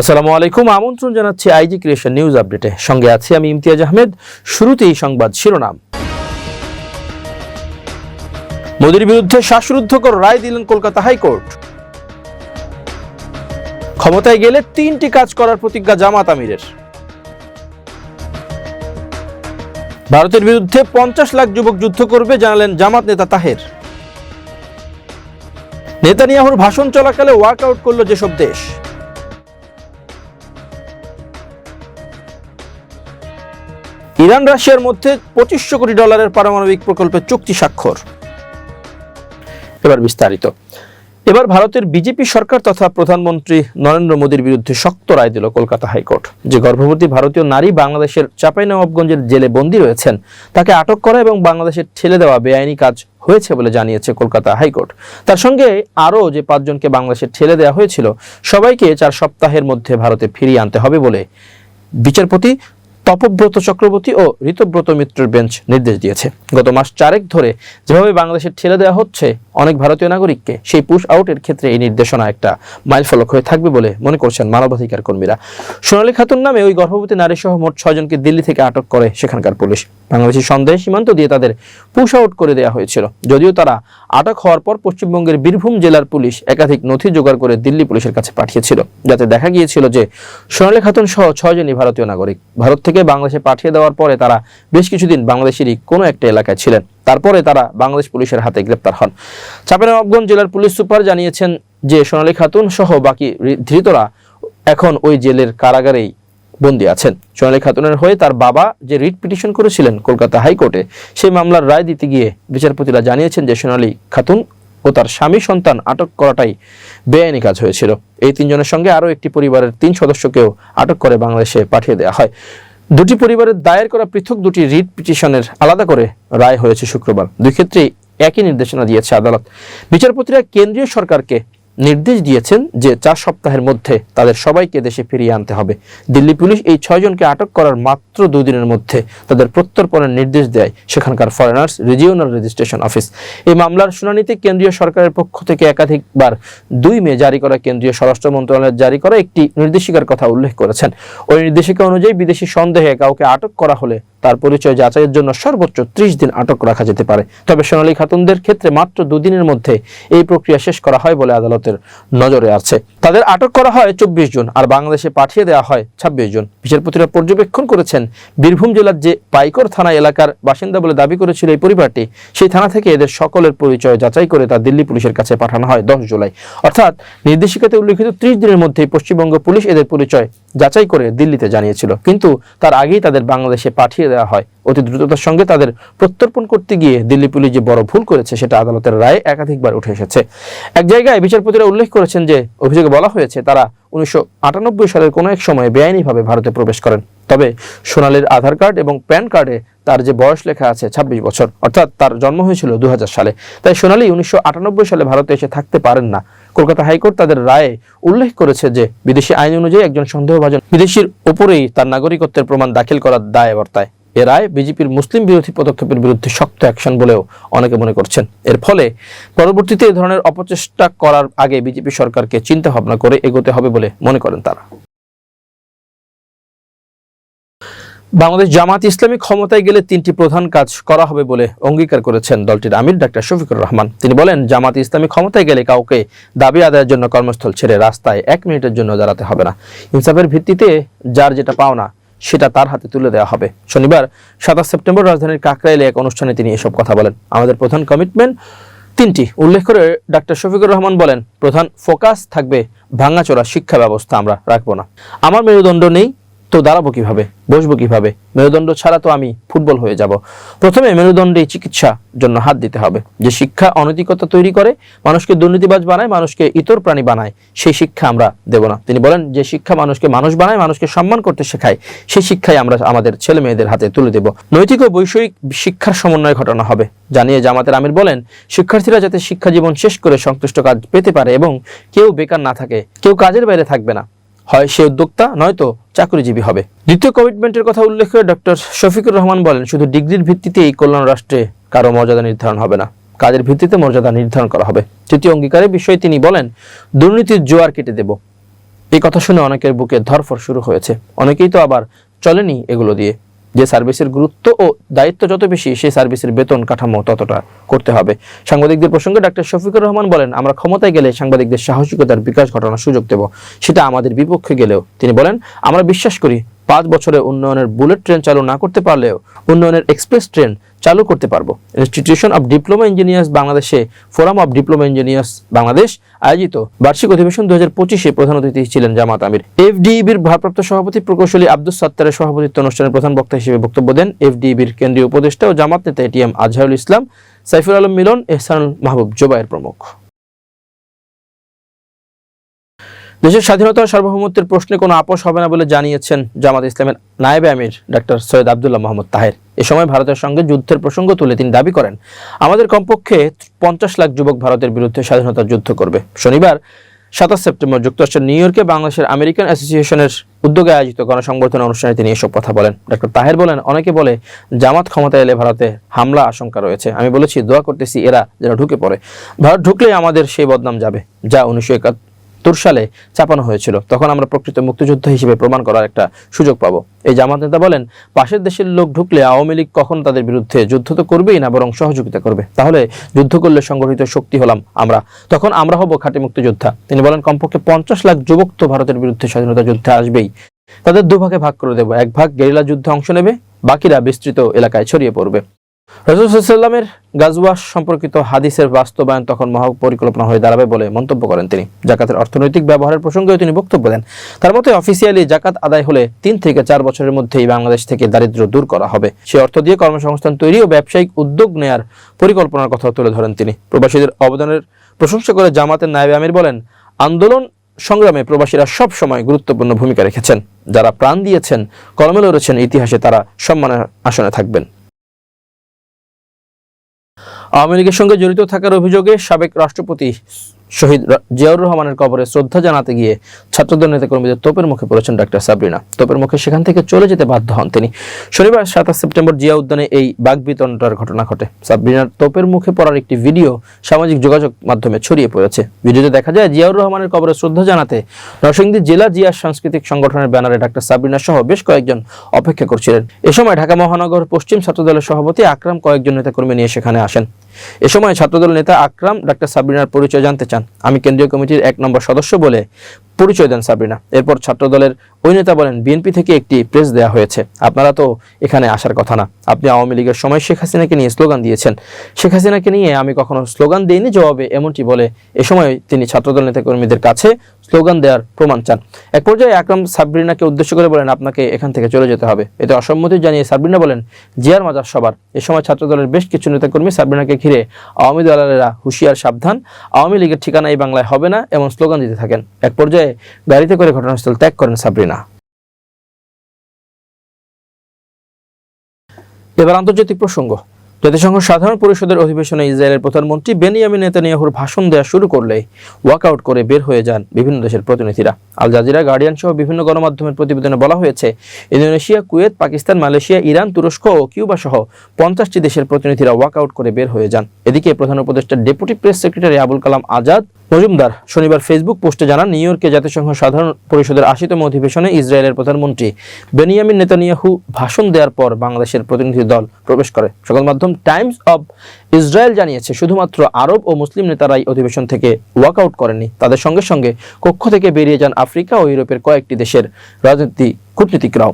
আসসালামু আলাইকুম, আমন্ত্রণ জানাচ্ছি আইজি ক্রিয়েশন নিউজ আপডেটে। সঙ্গে আছি আমি ইমতিয়াজ আহমেদ। শুরুতেই সংবাদ শিরোনাম। মোদীর বিরুদ্ধে শ্বাসরুদ্ধকর রায় দিলেন কলকাতা হাইকোর্ট। ক্ষমতায় গেলে তিনটি কাজ করার প্রতিজ্ঞা জামাত আমিরের। ভারতের বিরুদ্ধে পঞ্চাশ লাখ যুবক যুদ্ধ করবে জানালেন জামাত নেতা তাহের। নেতানিয়াহুর ভাষণ চলাকালে ওয়ার্কআউট করল যেসব দেশ। ইরান রাশিয়ার মধ্যে পঁচিশশো কোটি ডলারের পারমাণবিক প্রকল্পের চুক্তি স্বাক্ষর। এবার বিস্তারিত। এবার ভারতের বিজেপি সরকার তথা প্রধানমন্ত্রী নরেন্দ্র মোদীর বিরুদ্ধে শক্ত রায় দিল কলকাতা হাইকোর্ট। যে গর্ভবতী ভারতীয় নারী বাংলাদেশের চাঁপাইনবাবগঞ্জের জেলে বন্দী রয়েছেন, তাকে আটক করা এবং বাংলাদেশের ঠেলে দেওয়া বেআইনি কাজ হয়েছে বলে জানিয়েছে কলকাতা হাইকোর্ট। তার সঙ্গে আরও যে পাঁচজনকে বাংলাদেশে ঠেলে দেওয়া হয়েছিল, সবাইকে চার সপ্তাহের মধ্যে ভারতে ফিরিয়ে আনতে হবে বলে বিচারপতি তপব্রত চক্রবর্তী ও ঋতব্রত মিত্রের বেঞ্চ নির্দেশ দিয়েছে। গত মাস চারেক ধরে যেভাবে বাংলাদেশে ঠেলে দেওয়া হচ্ছে অনেক ভারতীয় নাগরিককে সেই পুশ আউটের ক্ষেত্রে এই নির্দেশনা একটা মাইলফলক হয়ে থাকবে বলে মনে করছেন মানবাধিকার কর্মীরা। সোনালী খাতুন নামে ওই গর্ভবতী নারী সহ মোট ছয়জনকে দিল্লি থেকে আটক করে সেখানকার পুলিশ। বাংলাদেশি সন্দেহ সীমান্ত দিয়ে তাদের পুশ আউট করে দেওয়া হয়েছিল। যদিও তারা আটক হওয়ার পর পশ্চিমবঙ্গের বীরভূম জেলার পুলিশ একাধিক নথি জোগাড় করে দিল্লি পুলিশের কাছে পাঠিয়েছিল, যাতে দেখা গিয়েছিল যে সোনালী খাতুন সহ ছয়জনই ভারতীয় নাগরিক। ভারত থেকে বাংলাদেশে পাঠিয়ে দেওয়ার পরে তারা বেশ কিছুদিন বাংলাদেশেরই কোনো একটা এলাকায় ছিলেন। তারপরে তারা বাংলাদেশ পুলিশের হাতে গ্রেপ্তার হন। চাঁপাইনবাবগঞ্জ জেলার পুলিশ সুপার জানিয়েছেন যে, সোনালী খাতুন সহ বাকি ধৃতরা এখন ওই জেলের কারাগারেই বন্দী আছেন। সোনালী খাতুনের হয়ে তার বাবা যে রিট পিটিশন করেছিলেন কলকাতা হাইকোর্টে, সেই মামলার রায় দিতে গিয়ে বিচারপতিরা জানিয়েছেন যে, সোনালী খাতুন ও তার স্বামী সন্তান আটক করাটাই বেআইনি কাজ হয়েছিল। এই তিনজনের সঙ্গে আরও একটি পরিবারের তিন সদস্যকেও আটক করে বাংলাদেশে পাঠিয়ে দেওয়া হয়। দুটি পরিবারের দায়ের করা পৃথক দুটি রিট পিটিশনের আলাদা করে রায় হয়েছে শুক্রবার। দুই ক্ষেত্রেই একই নির্দেশনা দিয়েছে আদালত। বিচারপতিরা কেন্দ্রীয় সরকারকে নির্দেশ দিয়েছেন যে চার সপ্তাহের মধ্যে তাদের সবাইকে দেশে ফিরিয়ে আনতে হবে। দিল্লি পুলিশ এই ছয়জনকে আটক করার মাত্র দুই দিনের মধ্যে তাদের প্রত্যর্পণের নির্দেশ দেয় সেখানকার ফরেনার্স রিজিওনাল রেজিস্ট্রেশন অফিস এই মামলার শুনানিতে কেন্দ্রীয় সরকারের পক্ষ থেকে একাধিকবার দুই মে জারি করা কেন্দ্রীয় স্বরাষ্ট্র মন্ত্রণালয়ের জারি করা একটি নির্দেশিকার কথা উল্লেখ করেছেন। ওই নির্দেশিকা অনুযায়ী বিদেশি সন্দেহে কাউকে আটক করা হলে তার পরিচয় যাচাইয়ের জন্য সর্বোচ্চ ত্রিশ দিন আটক রাখা যেতে পারে। তবে সোনালী খাতুনদের ক্ষেত্রে মাত্র দুদিনের মধ্যে এই প্রক্রিয়া শেষ করা হয় বলে আদালতের নজরে আছে। তাদের আটক করা হয় চব্বিশ জন আর বাংলাদেশে পাঠিয়ে দেওয়া হয় ছাব্বিশ জন। বিচারপতিরা পর্যবেক্ষণ করেছেন, বীরভূম জেলার যে পাইকর থানা এলাকার বাসিন্দা বলে দাবি করেছিল এই পরিবারটি, সেই থানা থেকে এদের সকলের পরিচয় যাচাই করে তা দিল্লি পুলিশের কাছে পাঠানো হয় দশ জুলাই। অর্থাৎ নির্দেশিকাতে উল্লেখিত ত্রিশ দিনের মধ্যে পশ্চিমবঙ্গ পুলিশ এদের পরিচয় যাচাই করে দিল্লিতে জানিয়েছিল। কিন্তু তার আগেই তাদের বাংলাদেশে পাঠিয়ে হয়। অতি দ্রুততার সঙ্গে তাদের প্রত্যর্পণ করতে গিয়ে দিল্লি পুলিশ যে বড় ভুল করেছে, সেটা আদালতের রায়ে একাধিকবার উঠে এসেছে। এক জায়গায় বিচারপতিরা উল্লেখ করেছেন যে, অভিযোগে বলা হয়েছে, তারা উনিশশো আটানব্বই সালের কোনো এক সময় বেআইনিভাবে ভারতে প্রবেশ করেন। তবে সোনালীর আধার কার্ড এবং প্যান কার্ডে তার যে বয়স লেখা আছে ২৬ বছর। অর্থাৎ তার জন্ম হয়েছিল দু হাজার সালে। তাই সোনালী উনিশশো সালে ভারতে এসে থাকতে পারেন না। কলকাতা হাইকোর্ট তাদের রায়ে উল্লেখ করেছে যে, বিদেশি আইন অনুযায়ী একজন সন্দেহভাজন বিদেশির ওপরেই তার নাগরিকত্বের প্রমাণ দাখিল করার দায় বর্তায় এ রায় বিজেপির মুসলিম বিরোধী পদক্ষেপের বিরুদ্ধে শক্ত অ্যাকশন বলেও অনেকে মনে করছেন। এর ফলে পরবর্তীতে এ ধরনের অপচেষ্টা করার আগে বিজেপি সরকারকে চিন্তা ভাবনা করে এগোতে হবে বলে মনে করেন তারা। বাংলাদেশ জামাত ইসলামী ক্ষমতায় গেলে তিনটি প্রধান কাজ করা হবে বলে অঙ্গীকার করেছেন দলটির আমির ডাক্তার শফিকুর রহমান। তিনি বলেন জামাত ইসলামী ক্ষমতায় গেলে কাউকে দাবি আদায়ের জন্য কর্মস্থল ছেড়ে রাস্তায় এক মিনিটের জন্য দাঁড়াতে হবে না। ইনসাফের ভিত্তিতে যার যেটা পাওনা সেটা তার হাতে তুলে দেওয়া হবে। শনিবার, সাতাশ সেপ্টেম্বর রাজধানীর কাকরাইলে এক অনুষ্ঠানে তিনি এসব কথা বলেন। আমাদের প্রধান কমিটমেন্ট তিনটি। উল্লেখ করে ডাক্তার শফিকুর রহমান বলেন, প্রধান ফোকাস থাকবে, ভাঙাচোরা শিক্ষা ব্যবস্থা আমরা রাখব না। আমার মেরুদণ্ড নেই তো দাঁড়াবো কীভাবে? বসবো কীভাবে? মেরুদণ্ড ছাড়া তো আমি ফুটবল হয়ে যাব। প্রথমে মেরুদণ্ডে চিকিৎসা জন্য হাত দিতে হবে। যে শিক্ষা অনৈতিকতা তৈরি করে, মানুষকে দুর্নীতিবাজ বানায়, মানুষকে ইতর প্রাণী বানায়, সেই শিক্ষা আমরা দেব না। তিনি বলেন, যে শিক্ষা মানুষকে মানুষ বানায়, মানুষকে সম্মান করতে শেখায়, সেই শিক্ষাই আমরা আমাদের ছেলে মেয়েদের হাতে তুলে দেব। নৈতিক ও বৈষয়িক শিক্ষার সমন্বয় ঘটানো হবে। জানিয়ে জামাতের আমির বলেন, শিক্ষার্থীরা যাতে শিক্ষা জীবন শেষ করে সংশ্লিষ্ট কাজ পেতে পারে এবং কেউ বেকার না থাকে, কেউ কাজের বাইরে থাকবে না হয় সে উদ্যোক্তা, নয়তো চাকরিজীবী হবে। দ্বিতীয় কমিটমেন্টের কথা উল্লেখ করে ডক্টর শফিকুর রহমান বলেন, শুধু ডিগ্রির ভিত্তিতে এই কল্যাণ রাষ্ট্রে কারও মর্যাদা নির্ধারণ হবে না, কাজের ভিত্তিতে মর্যাদা নির্ধারণ করা হবে। তৃতীয় অঙ্গীকারের বিষয়ে তিনি বলেন, দুর্নীতির জোয়ার কেটে দেব। এই কথা শুনে অনেকের বুকে ধরফর শুরু হয়েছে। অনেকেই তো আবার চলেনি এগুলো দিয়ে। যে সার্ভিসের গুরুত্ব ও দায়িত্ব যত বেশি, সেই সার্ভিসের বেতন কাঠামো ততটা করতে হবে। সাংবাদিকদের প্রসঙ্গে ডাক্তার শফিকুর রহমান বলেন, আমরা ক্ষমতায় গেলে সাংবাদিকদের সাহসিকতার বিকাশ ঘটানোর সুযোগ দেব। সেটা আমাদের বিপক্ষে গেলেও। তিনি বলেন, আমরা বিশ্বাস করি, পাঁচ বছরে উন্নয়নের বুলেট ট্রেন চালু না করতে পারলেও উন্নয়নের এক্সপ্রেস ট্রেন চালু করতে পারব। ইনস্টিটিউশন অব ডিপ্লোমা ইঞ্জিনিয়ার্স বাংলাদেশে forum of diploma engineers Bangladesh আয়োজিত বার্ষিক অধিবেশন দু হাজার পঁচিশে প্রধান অতিথি ছিলেন জামাত আমির। এফডিইবির ভারপ্রাপ্ত সভাপতি প্রকৌশলী আব্দুল সাত্তারের সভাপতিত্ব অনুষ্ঠানের প্রধান বক্তা হিসেবে বক্তব্য দেন এফডিইবির কেন্দ্রীয় উপদেষ্টা ও জামাত নেতা এটিএম আজহারুল ইসলাম, সাইফুল আলম মিলন, এহসানুল মাহবুব জোবায়ের প্রমুখ। দেশের স্বাধীনতা সার্বভৌমত্বের প্রশ্নে কোনো আপোষ হবে না বলে জানিয়েছেন জামাত ইসলামের নায়েব আমির ডাক্তার সৈয়দ আবদুল্লাহ মোহাম্মদ তাহের। এ সময় ভারতের সঙ্গে যুদ্ধের প্রসঙ্গ তুলে তিনি দাবি করেন, আমাদের কমপক্ষে পঞ্চাশ লাখ যুবক ভারতের বিরুদ্ধে স্বাধীনতা যুদ্ধ করবে। শনিবার, সাতাশ সেপ্টেম্বর যুক্তরাষ্ট্রের নিউ ইয়র্কে বাংলাদেশের আমেরিকান অ্যাসোসিয়েশনের উদ্যোগে আয়োজিত গণসংবর্ধনা অনুষ্ঠানে তিনি এসব কথা বলেন। ডক্টর তাহের বলেন, অনেকে বলে জামাত ক্ষমতায় এলে ভারতে হামলা আশঙ্কা রয়েছে। আমি বলেছি, দোয়া করতেছি এরা যেন ঢুকে পড়ে। ভারত ঢুকলেই আমাদের সেই বদনাম যাবে, যা উনিশশো একাত্তর সালে চাপানো হয়েছিল। তখন আমরা প্রকৃত মুক্তিযুদ্ধ হিসেবে প্রমাণ করার একটা সুযোগ পাবো। এই জামাত নেতা বলেন, পাশের দেশের লোক ঢুকলে আওয়ামী লীগ কখন তাদের বিরুদ্ধে যুদ্ধ তো করবেই না, বরং সহযোগিতা করবে। তাহলে যুদ্ধ করলে সংগঠিত শক্তি হলাম আমরা। তখন আমরা হব খাঁটি মুক্তিযোদ্ধা। তিনি বলেন, কমপক্ষে পঞ্চাশ লাখ যুবক তো ভারতের বিরুদ্ধে স্বাধীনতা যুদ্ধে আসবেই। তাদের দুভাগে ভাগ করে দেবো। এক ভাগ গেরিলা যুদ্ধে অংশ নেবে, বাকিরা বিস্তৃত এলাকায় ছড়িয়ে পড়বে। রসুলামের গাজওয়া সম্পর্কিত হাদিসের বাস্তবায়ন তখন মহাপরিকল্পনা হয়ে দাঁড়াবে বলে মন্তব্য করেন তিনি। জাকাতের অর্থনৈতিক ব্যবহারের প্রসঙ্গেও তিনি বক্তব্য দেন। তার মতে অফিসিয়ালি জাকাত আদায় হলে তিন থেকে চার বছরের মধ্যেই বাংলাদেশ থেকে দারিদ্র্য দূর করা হবে। সে অর্থ দিয়ে কর্মসংস্থান তৈরি ও ব্যবসায়িক উদ্যোগ নেয়ার পরিকল্পনার কথা তুলে ধরেন তিনি। প্রবাসীদের অবদানের প্রশংসা করে জামাতের নায়েবে আমির বলেন, আন্দোলন সংগ্রামে প্রবাসীরা সব সময় গুরুত্বপূর্ণ ভূমিকা রেখেছেন। যারা প্রাণ দিয়েছেন কলমে লড়েছেন, ইতিহাসে তারা সম্মানের আসনে থাকবেন। আওয়ামী লীগের সঙ্গে জড়িত থাকার অভিযোগে সাবেক রাষ্ট্রপতি শহীদ জিয়াউর রহমানের কবরে শ্রদ্ধা জানাতে গিয়ে ছাত্রদল নেতাকর্মীদের তোপের মুখে পড়েছেন ডাক্তার সাবরিনা। তোপের মুখে সেখান থেকে চলে যেতে বাধ্য হন তিনি। শনিবার সাতাশ সেপ্টেম্বর জিয়া উদ্যানে এই বাগবিতণ্ডার ঘটনা ঘটে। সাবরিনার তোপের মুখে পড়ার একটি ভিডিও সামাজিক যোগাযোগ মাধ্যমে ছড়িয়ে পড়েছে। ভিডিওতে দেখা যায়, জিয়াউর রহমানের কবরে শ্রদ্ধা জানাতে নরসিংদী জেলা জিয়া সাংস্কৃতিক সংগঠনের ব্যানারে ডাক্তার সাবরিনা সহ বেশ কয়েকজন অপেক্ষা করছিলেন। এ সময় ঢাকা মহানগর পশ্চিম ছাত্রদলের সভাপতি আকরাম কয়েকজন নেতাকর্মী নিয়ে সেখানে আসেন। এ সময় ছাত্রদল নেতা আকরাম, ডাক্তার সাবিনার পরিচয় জানতে চান। আমি কেন্দ্রীয় কমিটির এক নম্বর সদস্য বলে পরিচয় দেন সাবরিনা। এরপর ছাত্রদলের ওই নেতা বলেন, বিএনপি থেকে একটি প্রেস দেওয়া হয়েছে। আপনারা তো এখানে আসার কথা না। আপনি আওয়ামী লীগের সময় শেখ হাসিনাকে নিয়ে স্লোগান দিয়েছেন। শেখ হাসিনাকে নিয়ে আমি কখনো স্লোগান দিইনি জবাবে, এমনটি বলে এ সময় তিনি ছাত্রদল নেতাকর্মীদের কাছে স্লোগান দেওয়ার প্রমাণ চান। এক পর্যায়ে আকরাম সাবরিনাকে উদ্দেশ্য করে বলেন, আপনাকে এখান থেকে চলে যেতে হবে। এতে অসম্মতি জানিয়ে সাবরিনা বলেন, জিয়ার মাজার সবার। এ সময় ছাত্রদলের বেশ কিছু নেতাকর্মী সাবরিনাকে ঘিরে আওয়ামী দলালেরা হুঁশিয়ার সাবধান। আওয়ামী লীগের ঠিকানা এই বাংলায় হবে না, এমন স্লোগান দিতে থাকেন। এক পর্যায়ে গাড়িতে করে ঘটনাস্থল ত্যাগ করেন সাবরিনা। এবার আন্তর্জাতিক প্রসঙ্গ। জাতিসংঘ সাধারণ পরিষদের অধিবেশনে ইসরায়েলের প্রধানমন্ত্রী বেনিয়ামিন নেতানিয়াহুর ভাষণ দেওয়া শুরু করলে ওয়াকআউট করে বের হয়ে যান বিভিন্ন দেশের প্রতিনিধিরা। আল জাজিরা গার্ডিয়ান সহ বিভিন্ন গণমাধ্যমের প্রতিবেদনে বলা হয়েছে, Indonesia, Kuwait, Pakistan, Malaysia, Iran, তুরস্ক ও কিউবা সহ পঞ্চাশটি দেশের প্রতিনিধিরা ওয়াকআউট করে বের হয়ে যান। এদিকে প্রধান উপদেষ্টা, deputy press secretary Abul Kalam Azad Majumder শনিবার ফেসবুক পোস্টে জানান, নিউ ইয়র্কে জাতিসংঘ সাধারণ পরিষদের আশিতম অধিবেশনে ইসরায়েলের প্রধানমন্ত্রী বেনিয়ামিন নেতানিয়াহু ভাষণ দেওয়ার পর বাংলাদেশের প্রতিনিধি দল প্রবেশ করে। সংবাদ মাধ্যম টাইমস অব ইসরায়েল জানিয়েছে, শুধুমাত্র আরব ও মুসলিম নেতারাই অধিবেশন থেকে ওয়াকআউট করেনি তাদের সঙ্গে সঙ্গে কক্ষ থেকে বেরিয়ে যান আফ্রিকা ও ইউরোপের কয়েকটি দেশের রাজনীতি কূটনীতিকরাও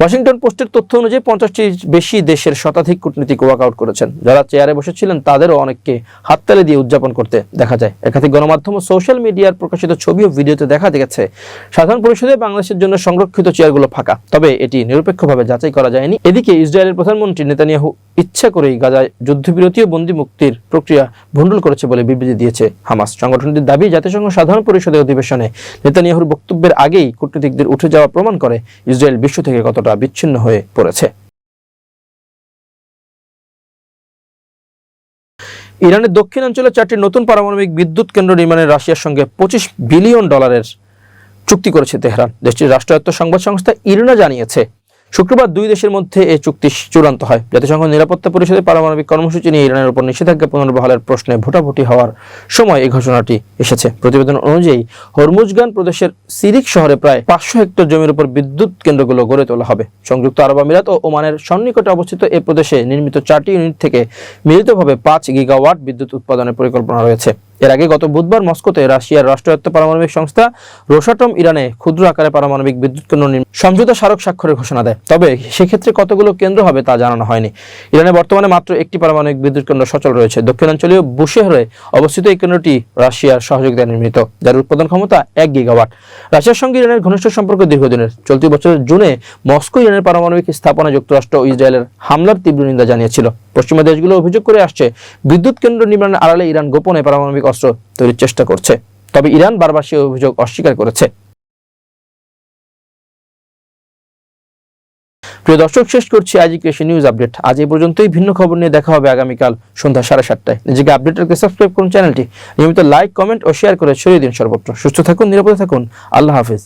ওয়াশিংটন পোস্টের তথ্য অনুযায়ী পঞ্চাশটির বেশি দেশের শতাধিক কূটনীতিক ওয়াকআউট করেছেন। যারা চেয়ারে বসেছিলেন, তাদেরও অনেককে হাততালি দিয়ে উদযাপন করতে দেখা যায়। একাধিক গণমাধ্যম ও সোশ্যাল মিডিয়ার প্রকাশিত ছবি ও ভিডিওতে দেখা গেছে, সাধারণ পরিষদে বাংলাদেশের জন্য সংরক্ষিত চেয়ারগুলো ফাঁকা। তবে এটি নিরপেক্ষভাবে যাচাই করা যায়নি। এদিকে ইসরায়েলের প্রধানমন্ত্রী নেতানিয়াহু ইচ্ছা করেই গাজায় যুদ্ধবিরতি ও বন্দি মুক্তির প্রক্রিয়া ভণ্ডুল করেছে বলে বিবৃতি দিয়েছে হামাস। সংগঠনটির দাবি, জাতিসংঘ সাধারণ পরিষদের অধিবেশনে নেতানিয়াহুর বক্তব্যের আগেই কূটনীতিকদের উঠে যাওয়া প্রমাণ করে ইসরায়েল বিশ্ব থেকে কতটা বিচ্ছিন্ন হয়ে পড়েছে। ইরানের দক্ষিণাঞ্চলে চারটি নতুন পারমাণবিক বিদ্যুৎ কেন্দ্র নির্মাণে রাশিয়ার সঙ্গে পঁচিশ বিলিয়ন ডলারের চুক্তি করেছে তেহরান। দেশটির রাষ্ট্রায়ত্ত সংবাদ সংস্থা ইরানা জানিয়েছে শুক্রবার দুই দেশের মধ্যে এই চুক্তি চূড়ান্ত হয়। জাতিসংঘ নিরাপত্তা পরিষদের পারমাণবিক কর্মসূচি নিয়ে ইরানের উপর নিষেধাজ্ঞা পুনর্বহালের প্রশ্নে ভোটাভুটি হওয়ার সময় এই ঘোষণাটি এসেছে। প্রতিবেদন অনুযায়ী, হরমুজগান প্রদেশের সিরিক শহরে প্রায় পাঁচশো হেক্টর জমির উপর বিদ্যুৎ কেন্দ্রগুলো গড়ে তোলা হবে। সংযুক্ত আরব আমিরাত ও ওমানের সন্নিকটে অবস্থিত এ প্রদেশে নির্মিত চারটি ইউনিট থেকে মিলিতভাবে পাঁচ গিগাওয়াট বিদ্যুৎ উৎপাদনের পরিকল্পনা রয়েছে। এর আগে গত বুধবার মস্কোতে রাশিয়ার রাষ্ট্রায়ত্ত পারমাণবিক সংস্থা রোসাটম ইরানে ক্ষুদ্র আকারে পারমাণবিক বিদ্যুৎ কেন্দ্র সমঝোতা স্মারক স্বাক্ষরের ঘোষণা দেয়। তবে সেক্ষেত্রে কতগুলো কেন্দ্র হবে তা জানানো হয়নি। ইরানে বর্তমানে মাত্র একটি পারমাণবিক বিদ্যুৎ কেন্দ্র সচল রয়েছে। দক্ষিণাঞ্চলীয় বুশেহরে অবস্থিত এই কেন্দ্রটি রাশিয়ার সহযোগিতায় নির্মিত, যার উৎপাদন ক্ষমতা এক গিগাওয়াট। রাশিয়ার সঙ্গে ইরানের ঘনিষ্ঠ সম্পর্ক দীর্ঘদিনের। চলতি বছরের জুনে মস্কো ইরানের পারমাণবিক স্থাপনা যুক্তরাষ্ট্র ও ইসরায়েলের হামলার তীব্র নিন্দা জানিয়েছিল। পশ্চিমা দেশগুলো অভিযোগ করে আসছে, বিদ্যুৎ কেন্দ্র নির্মাণের আড়ালে ইরান গোপনে পারমাণবিক অস্ত্র তৈরির চেষ্টা করছে। তবে ইরান বারবার সেই অভিযোগ অস্বীকার করেছে। প্রিয় দর্শক, শেষ করছি আজই কৃষি নিউজ আপডেট। আজ এই পর্যন্তই। ভিন্ন খবর নিয়ে দেখা হবে আগামীকাল সন্ধ্যা সাড়ে সাতটায়। নিজেকে আপডেট রাখতে সাবস্ক্রাইব করুন চ্যানেলটি। নিয়মিত লাইক, কমেন্ট ও শেয়ার করে ছড়িয়ে দিন সর্বত্র। সুস্থ থাকুন, নিরাপদে থাকুন। আল্লাহ হাফিজ।